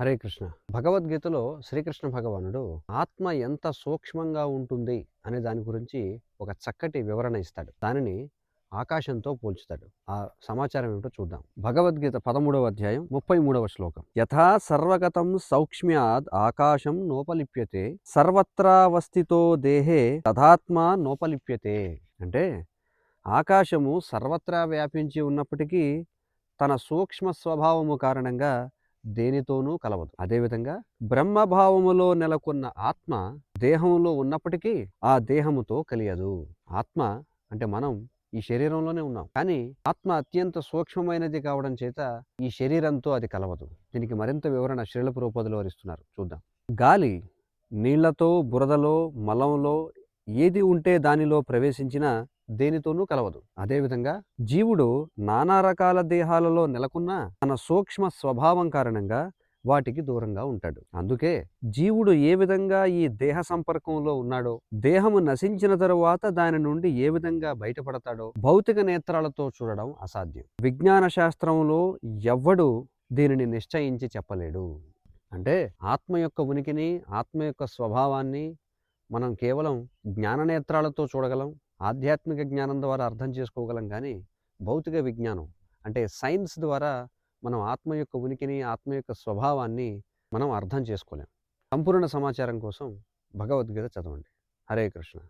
హరే కృష్ణ. భగవద్గీతలో శ్రీకృష్ణ భగవానుడు ఆత్మ ఎంత సూక్ష్మంగా ఉంటుంది అనే దాని గురించి ఒక చక్కటి వివరణ ఇస్తాడు. దానిని ఆకాశంతో పోల్చుతాడు. ఆ సమాచారం ఏమిటో చూద్దాం. భగవద్గీత పదమూడవ అధ్యాయం ముప్పై మూడవ శ్లోకం. యథా సర్వగతం సౌక్ష్మ్యాద్ ఆకాశం నోపలిప్యతే సర్వత్రావస్థితో దేహే తథాత్మ నోపలిప్యతే. అంటే ఆకాశము సర్వత్రా వ్యాపించి ఉన్నప్పటికీ తన సూక్ష్మ స్వభావము కారణంగా దేనితోనూ కలవదు. అదేవిధంగా బ్రహ్మభావములో నెలకొన్న ఆత్మ దేహంలో ఉన్నప్పటికీ ఆ దేహముతో కలియదు. ఆత్మ అంటే మనం ఈ శరీరంలోనే ఉన్నాం. కానీ ఆత్మ అత్యంత సూక్ష్మమైనది కావడం చేత ఈ శరీరంతో అది కలవదు. దీనికి మరింత వివరణ శ్రీల రూపదిలో వరిస్తున్నారు. చూద్దాం. గాలి నీళ్ళతో బురదలో మలంలో ఏది ఉంటే దానిలో ప్రవేశించిన దేనితోనూ కలవదు. అదేవిధంగా జీవుడు నానా రకాల దేహాలలో నెలకొన్న తన సూక్ష్మ స్వభావం కారణంగా వాటికి దూరంగా ఉంటాడు. అందుకే జీవుడు ఏ విధంగా ఈ దేహ సంపర్కంలో ఉన్నాడో దేహము నశించిన తరువాత దాని నుండి ఏ విధంగా బయటపడతాడో భౌతిక నేత్రాలతో చూడడం అసాధ్యం. విజ్ఞాన శాస్త్రంలో ఎవ్వడు దీనిని నిశ్చయించి చెప్పలేడు. అంటే ఆత్మ యొక్క ఉనికిని ఆత్మ యొక్క స్వభావాన్ని మనం కేవలం జ్ఞాననేత్రాలతో చూడగలం ఆధ్యాత్మిక జ్ఞానం ద్వారా అర్థం చేసుకోగలం కానీ భౌతిక విజ్ఞానం అంటే సైన్స్ ద్వారా మనం ఆత్మ యొక్క ఉనికిని ఆత్మ యొక్క స్వభావాన్ని మనం అర్థం చేసుకోలేం. సంపూర్ణ సమాచారం కోసం భగవద్గీత చదవండి. హరే కృష్ణ.